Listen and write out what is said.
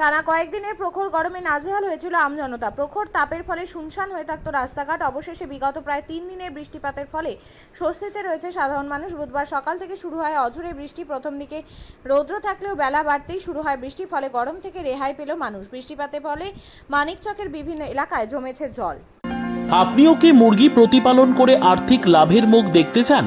টানা কয়েকদিনের প্রখর গরমে নাজেহাল হয়েছিল আমজনতা প্রখর তাপের ফলে শুনশান হয়ে থাকতো রাস্তাঘাট। অবশেষে বিগত প্রায় তিন দিনের বৃষ্টিপাতের ফলে স্বস্তিতে রয়েছে সাধারণ মানুষ। বুধবার সকাল থেকে শুরু হয় অঝরে বৃষ্টি। প্রথম দিকে রৌদ্র থাকলেও বেলা বাড়তেই শুরু হয় বৃষ্টি। ফলে গরম থেকে রেহাই পেল মানুষ। বৃষ্টিপাতের ফলে মানিকচকের বিভিন্ন এলাকায় জমেছে জল। আপনিও কি মুরগি প্রতিপালন করে আর্থিক লাভের মুখ দেখতে চান?